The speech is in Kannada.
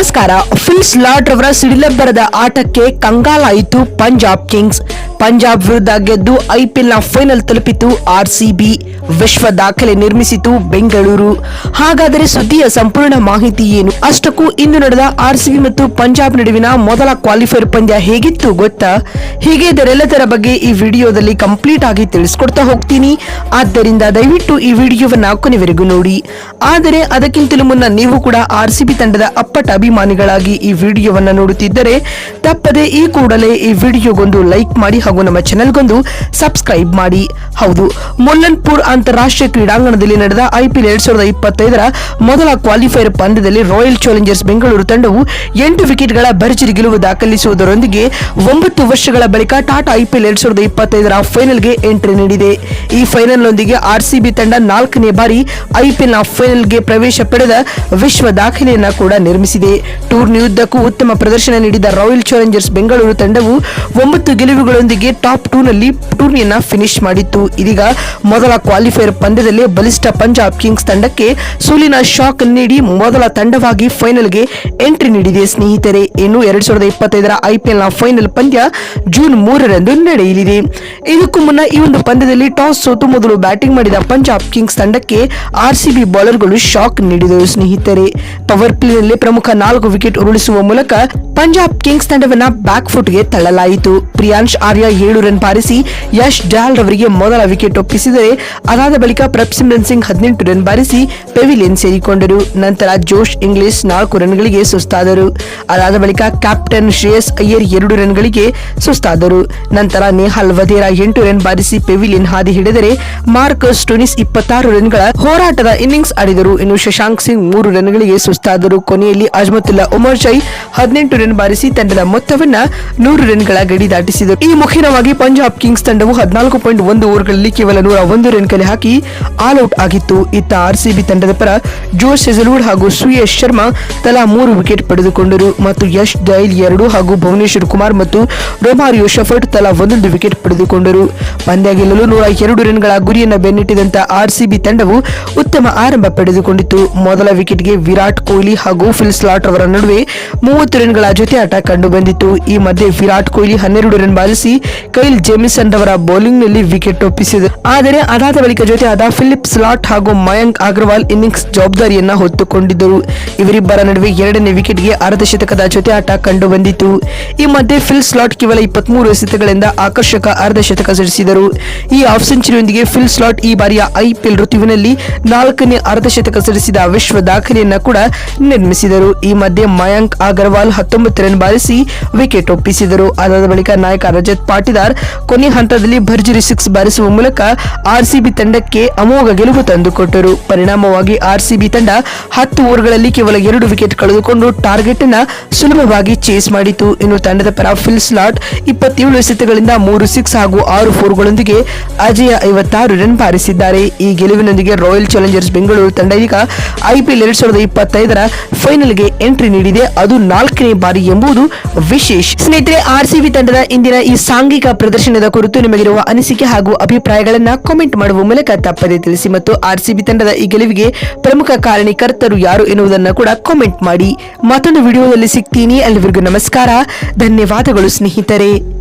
ನಮಸ್ಕಾರ. ಫಿಲ್ಸ್ ಸ್ಲಾಟ್ ರವರ ಸಿಡಿಲೆಬ್ಬರದ ಆಟಕ್ಕೆ ಕಂಗಾಲಾಯಿತು ಪಂಜಾಬ್ ಕಿಂಗ್ಸ್. ಪಂಜಾಬ್ ವಿರುದ್ಧ ಗೆದ್ದು ನ ಫೈನಲ್ ತಲುಪಿತು ಆರ್ಸಿಬಿ ವಿಶ್ವ ದಾಖಲೆ ನಿರ್ಮಿಸಿತು ಬೆಂಗಳೂರು. ಹಾಗಾದರೆ ಸುದ್ದಿಯ ಸಂಪೂರ್ಣ ಮಾಹಿತಿ ಏನು? ಅಷ್ಟಕ್ಕೂ ಇಂದು ನಡೆದ ಆರ್ಸಿಬಿ ಮತ್ತು ಪಂಜಾಬ್ ನಡುವಿನ ಮೊದಲ ಕ್ವಾಲಿಫೈರ್ ಪಂದ್ಯ ಹೇಗಿತ್ತು ಗೊತ್ತಾ? ಹೀಗೆ ಇದರೆಲ್ಲದರ ಬಗ್ಗೆ ಈ ವಿಡಿಯೋದಲ್ಲಿ ಕಂಪ್ಲೀಟ್ ಆಗಿ ತಿಳಿಸ್ಕೊಡ್ತಾ ಹೋಗ್ತೀನಿ. ಆದ್ದರಿಂದ ದಯವಿಟ್ಟು ಈ ವಿಡಿಯೋವನ್ನ ಕೊನೆವರೆಗೂ ನೋಡಿ. ಆದರೆ ಅದಕ್ಕಿಂತಲೂ ಮುನ್ನ ನೀವು ಕೂಡ ಆರ್ಸಿಬಿ ತಂಡದ ಅಪ್ಪಟ ಅಭಿಮಾನಿಗಳಾಗಿ ಈ ವಿಡಿಯೋವನ್ನ ನೋಡುತ್ತಿದ್ದರೆ ತಪ್ಪದೆ ಈ ಕೂಡಲೇ ಈ ವಿಡಿಯೋಗೊಂದು ಲೈಕ್ ಮಾಡಿ ಹಾಗೂ ನಮ್ಮ ಚಾನೆಲ್ಗೊಂದು ಸಬ್ಸ್ಕ್ರೈಬ್ ಮಾಡಿ. ಹೌದು, ಮುಲ್ಲನ್ಪುರ್ ಅಂತಾರಾಷ್ಟ್ರೀಯ ಕ್ರೀಡಾಂಗಣದಲ್ಲಿ ನಡೆದ ಐಪಿಎಲ್ ಎರಡ್ ಸಾವಿರದ ಇಪ್ಪತ್ತೈದರ ಮೊದಲ ಕ್ವಾಲಿಫೈರ್ ಪಂದ್ಯದಲ್ಲಿ ರಾಯಲ್ ಚಾಲೆಂಜರ್ಸ್ ಬೆಂಗಳೂರು ತಂಡವು ಎಂಟು ವಿಕೆಟ್ಗಳ ಭರ್ಜರಿ ಗೆಲುವು ದಾಖಲಿಸುವುದರೊಂದಿಗೆ ಒಂಬತ್ತು ವರ್ಷಗಳ ಬಳಿಕ ಟಾಟಾ ಐಪಿಎಲ್ ಎರಡ್ ಸಾವಿರದ ಇಪ್ಪತ್ತೈದರ ಫೈನಲ್ಗೆ ಎಂಟ್ರಿ ನೀಡಿದೆ. ಈ ಫೈನಲ್ನೊಂದಿಗೆ ಆರ್ಸಿಬಿ ತಂಡ ನಾಲ್ಕನೇ ಬಾರಿ ಐಪಿಎಲ್ನ ಫೈನಲ್ಗೆ ಪ್ರವೇಶ ಪಡೆದ ವಿಶ್ವ ದಾಖಲೆಯನ್ನು ಕೂಡ ನಿರ್ಮಿಸಿದೆ. ಟೂರ್ನಿಯುದ್ದಕ್ಕೂ ಉತ್ತಮ ಪ್ರದರ್ಶನ ನೀಡಿದ ರಾಯಲ್ ಚಾಲೆಂಜರ್ಸ್ ಬೆಂಗಳೂರು ತಂಡವು ಒಂಬತ್ತು ಗೆಲುವುಗಳೊಂದಿಗೆ ಟಾಪ್ ಟೂ ನಲ್ಲಿ ಟೂರ್ನಿಯನ್ನ ಫಿನಿಶ್ ಮಾಡಿತ್ತು. ಇದೀಗ ಮೊದಲ ಕ್ವಾಲಿಫೈರ್ ಪಂದ್ಯದಲ್ಲಿ ಬಲಿಷ್ಠ ಪಂಜಾಬ್ ಕಿಂಗ್ಸ್ ತಂಡಕ್ಕೆ ಸೋಲಿನ ಶಾಕ್ ನೀಡಿ ಮೊದಲ ತಂಡವಾಗಿ ಫೈನಲ್ಗೆ ಎಂಟ್ರಿ ನೀಡಿದೆ ಸ್ನೇಹಿತರೆ. ಇನ್ನು ಎರಡ್ ಸಾವಿರದ ಇಪ್ಪತ್ತೈದರ ಐಪಿಎಲ್ನ ಫೈನಲ್ ಪಂದ್ಯ ಜೂನ್ ಮೂರರಂದು ನಡೆಯಲಿದೆ. ಇದಕ್ಕೂ ಮುನ್ನ ಈ ಒಂದು ಪಂದ್ಯದಲ್ಲಿ ಟಾಸ್ ಸೋತು ಮೊದಲು ಬ್ಯಾಟಿಂಗ್ ಮಾಡಿದ ಪಂಜಾಬ್ ಕಿಂಗ್ಸ್ ತಂಡಕ್ಕೆ ಆರ್ಸಿಬಿ ಬೌಲರ್ಗಳು ಶಾಕ್ ನೀಡಿದರು ಸ್ನೇಹಿತರೆ. ಪವರ್ ಪ್ಲೇನಲ್ಲಿ ಪ್ರಮುಖ ನಾಲ್ಕು ವಿಕೆಟ್ ಉರುಳಿಸುವ ಮೂಲಕ ಪಂಜಾಬ್ ಕಿಂಗ್ಸ್ ತಂಡವನ್ನ ಬ್ಯಾಕ್ ಫುಟ್ಗೆ ತಳ್ಳಲಾಯಿತು. ಪ್ರಿಯಾಂಶ್ ಆರ್ಯ ಏಳು ರನ್ ಬಾರಿಸಿ ಯಶ್ ಡಾಲ್ ರವರಿಗೆ ಮೊದಲ ವಿಕೆಟ್ ಒಪ್ಪಿಸಿದರೆ, ಅದಾದ ಬಳಿಕ ಪ್ರಭ್ಸಿಮ್ರನ್ ಸಿಂಗ್ ಹದಿನೆಂಟು ರನ್ ಬಾರಿಸಿ ಪೆವಿಲಿಯನ್ ಸೇರಿಕೊಂಡರು. ನಂತರ ಜೋಶ್ ಇಂಗ್ಲಿಷ್ ನಾಲ್ಕು ರನ್ಗಳಿಗೆ ಸುಸ್ತಾದರು. ಅದಾದ ಬಳಿಕ ಕ್ಯಾಪ್ಟನ್ ಶ್ರೇಯಸ್ ಅಯ್ಯರ್ ಎರಡು ರನ್ಗಳಿಗೆ ಸುಸ್ತಾದರು. ನಂತರ ನೇಹಾಲ್ ವಧೇರಾ ಎಂಟು ರನ್ ಬಾರಿಸಿ ಪೆವಿಲಿಯನ್ ಹಾದಿ ಹಿಡಿದರೆ, ಮಾರ್ಕಸ್ ಟುನಿಸ್ ಇಪ್ಪತ್ತಾರು ರನ್ಗಳ ಹೋರಾಟದ ಇನ್ನಿಂಗ್ಸ್ ಆಡಿದರು. ಇನ್ನು ಶಶಾಂಕ್ ಸಿಂಗ್ ಮೂರು ರನ್ಗಳಿಗೆ ಸುಸ್ತಾದರು. ಕೊನೆಯಲ್ಲಿ ಅಜ್ಮತುಲ್ಲಾ ಉಮರ್ ಶೈ ಹದಿನೆಂಟು ರನ್ ಬಾರಿಸಿ ತಂಡದ ಮೊತ್ತವನ್ನ ನೂರು ರನ್ಗಳ ಗಡಿ ದಾಟಿಸಿದರು. ಈ ಮುಖೇನವಾಗಿ ಪಂಜಾಬ್ ಕಿಂಗ್ಸ್ ತಂಡವು ಹದಿನಾಲ್ಕು ಪಾಯಿಂಟ್ ಒಂದು ಓವರ್ಗಳಲ್ಲಿ ಕೇವಲ ನೂರ ಒಂದು ರನ್ ಕಲೆ ಹಾಕಿ ಆಲ್ ಔಟ್ ಆಗಿತ್ತು. ಇತ್ತ ಆರ್ಸಿಬಿ ತಂಡದ ಪರ ಜೋಶ್ ಹೆಸಲ್ವುಡ್ ಹಾಗೂ ಸುಯೇಶ್ ಶರ್ಮಾ ತಲಾ ಮೂರು ವಿಕೆಟ್ ಪಡೆದುಕೊಂಡರು ಮತ್ತು ಯಶ್ ಡೈಲ್ ಎರಡು ಹಾಗೂ ಭುವನೇಶ್ವರ್ ಕುಮಾರ್ ಮತ್ತು ರೊಮಾರಿಯೋ ಶಫರ್ಟ್ ತಲಾ ಒಂದೊಂದು ವಿಕೆಟ್ ಪಡೆದುಕೊಂಡರು. ಪಂದ್ಯ ಗೆಲ್ಲಲು ನೂರ ಎರಡು ರನ್ಗಳ ಗುರಿಯನ್ನು ಬೆನ್ನಟ್ಟಿದಂತ ಆರ್ಸಿಬಿ ತಂಡವು ಉತ್ತಮ ಆರಂಭ ಪಡೆದುಕೊಂಡಿತು ಮೊದಲ ವಿಕೆಟ್ಗೆ ವಿರಾಟ್ ಕೊಹ್ಲಿ ಹಾಗೂ ಫಿಲ್ ಸ್ಲಾಟ್ ಅವರ ನಡುವೆ ಮೂವತ್ತು ರನ್ಗಳ ಜೊತೆ ಆಟ ಕಂಡುಬಂದಿತ್ತು. ಈ ಮಧ್ಯೆ ವಿರಾಟ್ ಕೊಹ್ಲಿ ಹನ್ನೆರಡು ರನ್ ಬಾರಿಸಿ ಕೈಲ್ ಜೇಮಿಸನ್ ರವರ ಬೌಲಿಂಗ್ನಲ್ಲಿ ವಿಕೆಟ್ ಒಪ್ಪಿಸಿದರು ಆದರೆ ಅದಾದ ಬಳಿಕ ಜೊತೆ ಆದ ಫಿಲಿಪ್ ಸ್ಲಾಟ್ ಹಾಗೂ ಮಯಾಂಕ್ ಅಗರ್ವಾಲ್ ಇನ್ನಿಂಗ್ಸ್ ಜವಾಬ್ದಾರಿಯನ್ನ ಹೊತ್ತುಕೊಂಡಿದ್ದರು. ಇವರಿಬ್ಬರ ನಡುವೆ ಎರಡನೇ ವಿಕೆಟ್ಗೆ ಅರ್ಧ ಶತಕದ ಜೊತೆ ಆಟ ಕಂಡು ಬಂದಿತು ಈ ಮಧ್ಯೆ ಫಿಲ್ ಸ್ಲಾಟ್ ಕೇವಲ ಇಪ್ಪತ್ಮೂರು ಎಸೆತಗಳಿಂದ ಆಕರ್ಷಕ ಅರ್ಧ ಶತಕ ಸಿಡಿಸಿದರು ಈ ಆಫ್ ಸೆಂಚುರಿಯೊಂದಿಗೆ ಫಿಲ್ ಸ್ಲಾಟ್ ಈ ಬಾರಿಯ ಐಪಿಎಲ್ ಋತುವಿನಲ್ಲಿ ನಾಲ್ಕನೇ ಅರ್ಧ ಶತಕ ಸಿಡಿಸಿದ ವಿಶ್ವ ದಾಖಲೆಯನ್ನ ಕೂಡ ನಿರ್ಮಿಸಿದರು. ಈ ಮಧ್ಯೆ ಮಯಾಂಕ್ ಅಗರ್ವಾಲ್ ಹತ್ತೊಂಬತ್ತು ರನ್ ಬಾರಿಸಿ ವಿಕೆಟ್ ಒಪ್ಪಿಸಿದರು. ಅದಾದ ಬಳಿಕ ನಾಯಕ ರಜತ್ ಪಾಟಿದಾರ್ ಕೊನೆ ಹಂತದಲ್ಲಿ ಭರ್ಜರಿ ಸಿಕ್ಸ್ ಬಾರಿಸುವ ಮೂಲಕ ಆರ್ಸಿಬಿ ತಂಡಕ್ಕೆ ಅಮೋಘ ಗೆಲುವು ತಂದುಕೊಟ್ಟರು. ಪರಿಣಾಮವಾಗಿ ಆರ್ಸಿಬಿ ತಂಡ ಹತ್ತು ಓವರ್ಗಳಲ್ಲಿ ಕೇವಲ ಎರಡು ವಿಕೆಟ್ ಕಳೆದುಕೊಂಡು ಟಾರ್ಗೆಟ್ ಅನ್ನು ಸುಲಭವಾಗಿ ಚೇಸ್ ಮಾಡಿತು. ಇನ್ನು ತಂಡದ ಪರ ಫಿಲ್ ಸ್ಲಾಟ್ ಇಪ್ಪತ್ತೇಳು ಎಸೆತಗಳಿಂದ ಮೂರು ಸಿಕ್ಸ್ ಹಾಗೂ ಆರು ಫೋರ್ಗಳೊಂದಿಗೆ ಅಜಯ ಐವತ್ತಾರು ರನ್ ಬಾರಿಸಿದ್ದಾರೆ. ಈ ಗೆಲುವಿನೊಂದಿಗೆ ರಾಯಲ್ ಚಾಲೆಂಜರ್ಸ್ ಬೆಂಗಳೂರು ತಂಡ ಈಗ ಐಪಿಎಲ್ ಎರಡ್ ಸಾವಿರದ ಇಪ್ಪತ್ತೈದರ ಫೈನಲ್ಗೆ ಎಂಟ್ರಿ ನೀಡಿದೆ. ಅದು ನಾಲ್ಕನೇ ಬಾರಿ ಎಂಬುದು ವಿಶೇಷ. ಸ್ನೇಹಿತರೆ, ಆರ್ಸಿಬಿ ತಂಡದ ಇಂದಿನ ಈ ಸಾಂಘಿಕ ಪ್ರದರ್ಶನದ ಕುರಿತು ನಿಮಗಿರುವ ಅನಿಸಿಕೆ ಹಾಗೂ ಅಭಿಪ್ರಾಯಗಳನ್ನ ಕಾಮೆಂಟ್ ಮಾಡುವ ಮೂಲಕ ತಪ್ಪದೆ ತಿಳಿಸಿ ಮತ್ತು ಆರ್ಸಿಬಿ ತಂಡದ ಈ ಗೆಲುವಿಗೆ ಪ್ರಮುಖ ಕಾರಣಕರ್ತರು ಯಾರು ಎನ್ನುವುದನ್ನು ಕೂಡ ಕಾಮೆಂಟ್ ಮಾಡಿ. ಮತ್ತೊಂದು ವಿಡಿಯೋದಲ್ಲಿ ಸಿಗ್ತೀನಿ. ಅಲ್ಲಿವರೆಗೂ ನಮಸ್ಕಾರ. ಧನ್ಯವಾದಗಳು ಸ್ನೇಹಿತರೆ.